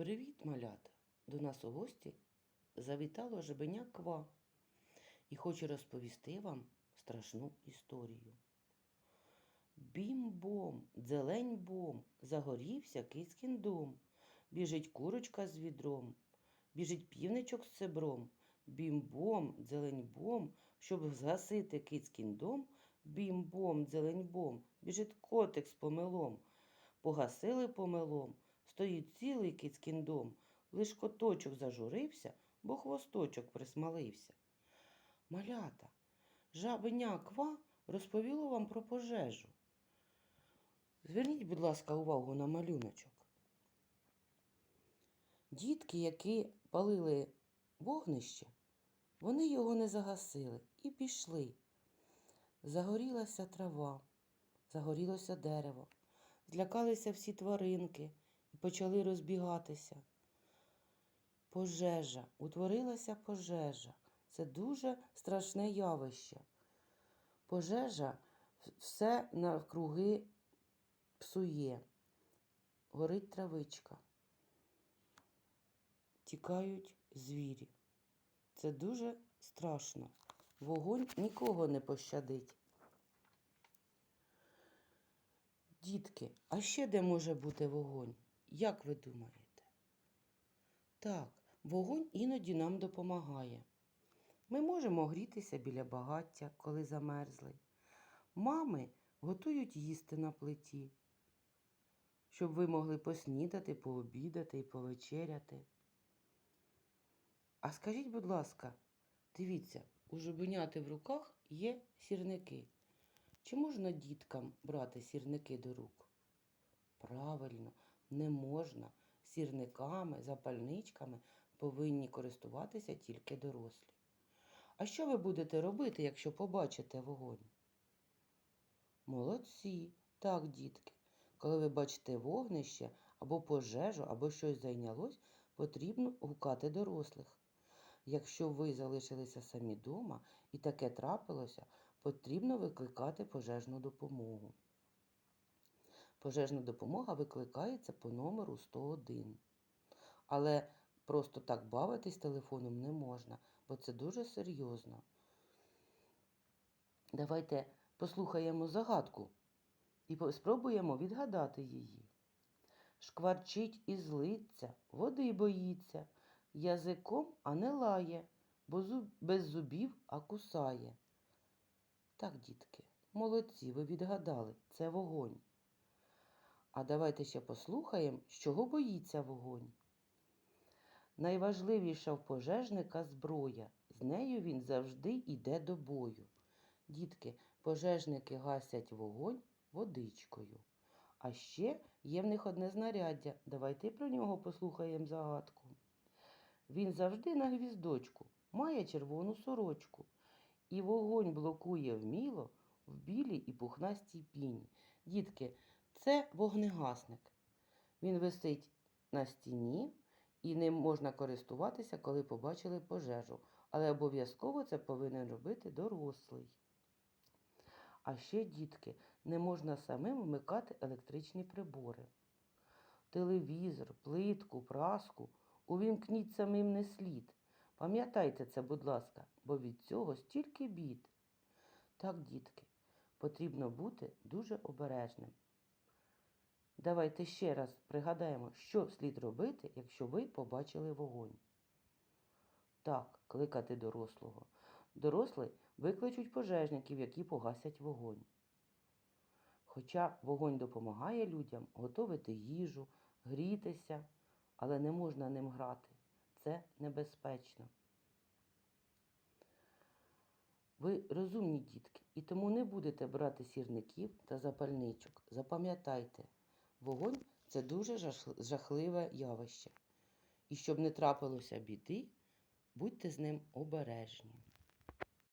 Привіт, малята! До нас у гості завітало жабеня Ква і хоче розповісти вам страшну історію. Бім-бом, дзелень-бом, загорівся кицькін дом. Біжить курочка з відром, біжить півничок з цебром. Бім-бом, дзелень-бом, щоб згасити кицькін дом. Бім-бом, дзелень-бом, біжить котик з помелом. Погасили помелом, стоїть цілий кицькін дом. Лиш коточок зажурився, бо хвосточок присмалився. Малята, жабеня ква розповіло вам про пожежу. Зверніть, будь ласка, увагу на малюночок. Дітки, які палили вогнище, вони його не загасили і пішли. Загорілася трава, загорілося дерево, злякалися всі тваринки почали розбігатися. Пожежа, утворилася пожежа. Це дуже страшне явище. Пожежа все навкруги псує. Горить травичка. Тікають звірі. Це дуже страшно. Вогонь нікого не пощадить. Дітки, а ще де може бути вогонь? Як ви думаєте? Так, вогонь іноді нам допомагає. Ми можемо грітися біля багаття, коли замерзли. Мами готують їсти на плиті, щоб ви могли поснідати, пообідати і повечеряти. А скажіть, будь ласка, дивіться, у жабеняти в руках є сірники. Чи можна діткам брати сірники до рук? Правильно, не можна. Сірниками, запальничками повинні користуватися тільки дорослі. А що ви будете робити, якщо побачите вогонь? Молодці, так, дітки. Коли ви бачите вогнище або пожежу, або щось зайнялось, потрібно гукати дорослих. Якщо ви залишилися самі вдома і таке трапилося, потрібно викликати пожежну допомогу. Пожежна допомога викликається по номеру 101. Але просто так бавитись телефоном не можна, бо це дуже серйозно. Давайте послухаємо загадку і спробуємо відгадати її. Шкварчить і злиться, води боїться, язиком, а не лає, бо зуб, без зубів, а кусає. Так, дітки, молодці, ви відгадали, це вогонь. А давайте ще послухаємо, з чого боїться вогонь. Найважливіша в пожежника зброя. З нею він завжди йде до бою. Дітки, пожежники гасять вогонь водичкою. А ще є в них одне знаряддя. Давайте про нього послухаємо загадку. Він завжди на гвіздочку, має червону сорочку, і вогонь блокує вміло в білій і пухнастій піні. Дітки, це вогнегасник. Він висить на стіні і ним можна користуватися, коли побачили пожежу. Але обов'язково це повинен робити дорослий. А ще, дітки, не можна самим вмикати електричні прибори. Телевізор, плитку, праску увімкніть самим не слід. Пам'ятайте це, будь ласка, бо від цього стільки бід. Так, дітки, потрібно бути дуже обережним. Давайте ще раз пригадаємо, що слід робити, якщо ви побачили вогонь. Так, кликати дорослого. Дорослий викличуть пожежників, які погасять вогонь. Хоча вогонь допомагає людям готувати їжу, грітися, але не можна ним грати. Це небезпечно. Ви розумні дітки, і тому не будете брати сірників та запальничок. Запам'ятайте, вогонь це дуже жахливе явище. І щоб не трапилося біди, будьте з ним обережні.